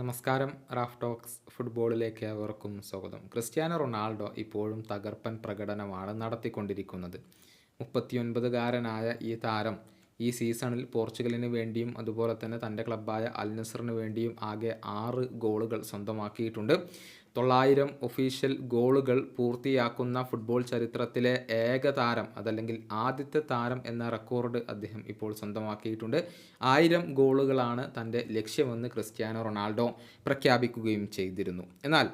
നമസ്കാരം Raf talks ഫുട്ബോളിലേക്ക് അവർക്കും സ്വാഗതം. ക്രിസ്ത്യാനോ റൊണാൾഡോ ഇപ്പോഴും തകർപ്പൻ പ്രകടനമാണ് നടത്തിക്കൊണ്ടിരിക്കുന്നത്. മുപ്പത്തിയൊൻപതുകാരനായ ഈ താരം ഈ സീസണിൽ പോർച്ചുഗലിന് വേണ്ടിയും അതുപോലെ തന്നെ തന്റെ ക്ലബ്ബായ അൽനസറിന് വേണ്ടിയും ആകെ ആറ് ഗോളുകൾ സ്വന്തമാക്കിയിട്ടുണ്ട്. തൊള്ളായിരം ഒഫീഷ്യൽ ഗോളുകൾ പൂർത്തിയാക്കുന്ന ഫുട്ബോൾ ചരിത്രത്തിലെ ഏക താരം അതല്ലെങ്കിൽ ആദ്യത്തെ താരം എന്ന റെക്കോർഡ് അദ്ദേഹം ഇപ്പോൾ സ്വന്തമാക്കിയിട്ടുണ്ട്. ആയിരം ഗോളുകളാണ് തന്റെ ലക്ഷ്യമെന്ന് ക്രിസ്ത്യാനോ റൊണാൾഡോ പ്രഖ്യാപിക്കുകയും ചെയ്തിരുന്നു. എന്നാൽ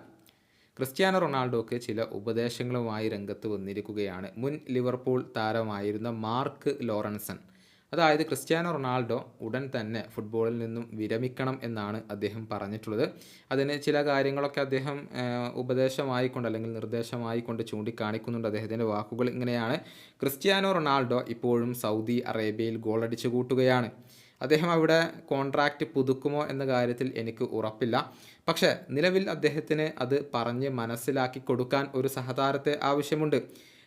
ക്രിസ്ത്യാനോ റൊണാൾഡോക്ക് ചില ഉപദേശങ്ങളുമായി രംഗത്ത് വന്നിരിക്കുകയാണ്. മുൻ ലിവർപൂൾ താരമായിരുന്ന മാർക്ക് ലോറൻസൺ അതായത് ക്രിസ്ത്യാനോ റൊണാൾഡോ ഉടൻ തന്നെ ഫുട്ബോളിൽ നിന്നും വിരമിക്കണം എന്നാണ് അദ്ദേഹം പറഞ്ഞിട്ടുള്ളത്. അതിന് ചില കാര്യങ്ങളൊക്കെ അദ്ദേഹം ഉപദേശമായിക്കൊണ്ട് അല്ലെങ്കിൽ നിർദ്ദേശമായിക്കൊണ്ട് ചൂണ്ടിക്കാണിക്കുന്നുണ്ട് അദ്ദേഹത്തിന്റെ വാക്കുകൾ ഇങ്ങനെയാണ്. ക്രിസ്ത്യാനോ റൊണാൾഡോ ഇപ്പോഴും സൗദി അറേബ്യയിൽ ഗോളടിച്ചു കൂട്ടുകയാണ്. അദ്ദേഹം അവിടെ കോൺട്രാക്റ്റ് പുതുക്കുമോ എന്ന കാര്യത്തിൽ എനിക്ക് ഉറപ്പില്ല. പക്ഷേ നിലവിൽ അദ്ദേഹത്തിന് അത് പറഞ്ഞ് മനസ്സിലാക്കി കൊടുക്കാൻ ഒരു സഹതാരത്തെ ആവശ്യമുണ്ട്.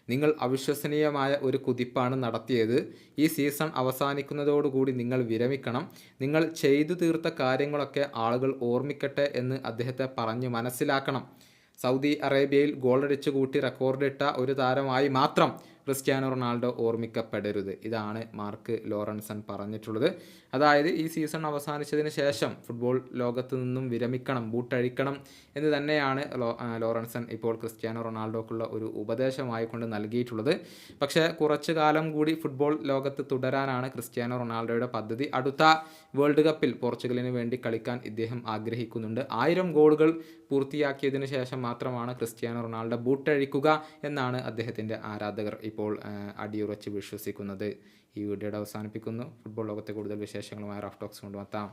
നിങ്ങൾ അവിശ്വസനീയമായ ഒരു കുതിപ്പാണ് നടത്തിയത്. ഈ സീസൺ അവസാനിക്കുന്നതോടുകൂടി നിങ്ങൾ വിരമിക്കണം. നിങ്ങൾ ചെയ്തു തീർത്ത കാര്യങ്ങളൊക്കെ ആളുകൾ ഓർമ്മിക്കട്ടെ എന്ന് അദ്ദേഹത്തെ പറഞ്ഞ് മനസ്സിലാക്കണം. സൗദി അറേബ്യയിൽ ഗോളടിച്ചു കൂട്ടി റെക്കോർഡിട്ട ഒരു താരമായി മാത്രം ക്രിസ്ത്യാനോ റൊണാൾഡോ ഓർമ്മിക്കപ്പെടരുത്. ഇതാണ് മാർക്ക് ലോറൻസൺ പറഞ്ഞിട്ടുള്ളത്. അതായത് ഈ സീസൺ അവസാനിച്ചതിന് ശേഷം ഫുട്ബോൾ ലോകത്ത് നിന്നും വിരമിക്കണം ബൂട്ടഴിക്കണം എന്ന് തന്നെയാണ് ലോറൻസൺ ഇപ്പോൾ ക്രിസ്ത്യാനോ റൊണാൾഡോക്കുള്ള ഒരു ഉപദേശമായി കൊണ്ട് നൽകിയിട്ടുള്ളത്. പക്ഷേ കുറച്ചു കാലം കൂടി ഫുട്ബോൾ ലോകത്ത് തുടരാനാണ് ക്രിസ്ത്യാനോ റൊണാൾഡോയുടെ പദ്ധതി. അടുത്ത വേൾഡ് കപ്പിൽ പോർച്ചുഗലിന് വേണ്ടി കളിക്കാൻ ഇദ്ദേഹം ആഗ്രഹിക്കുന്നുണ്ട്. ആയിരം ഗോളുകൾ പൂർത്തിയാക്കിയതിനു ശേഷം മാത്രമാണ് ക്രിസ്ത്യാനോ റൊണാൾഡോ ബൂട്ടഴിക്കുക എന്നാണ് അദ്ദേഹത്തിന്റെ ആരാധകർ ഇപ്പോൾ അടിയുറച്ച് വിശ്വസിക്കുന്നത്. ഈ വീഡിയോയുടെ അവസാനിപ്പിക്കുന്നു. ഫുട്ബോൾ ലോകത്തെ കൂടുതൽ വിശേഷങ്ങളുമായി റാഫ് ടോക്സ് കൊണ്ടുവത്താം.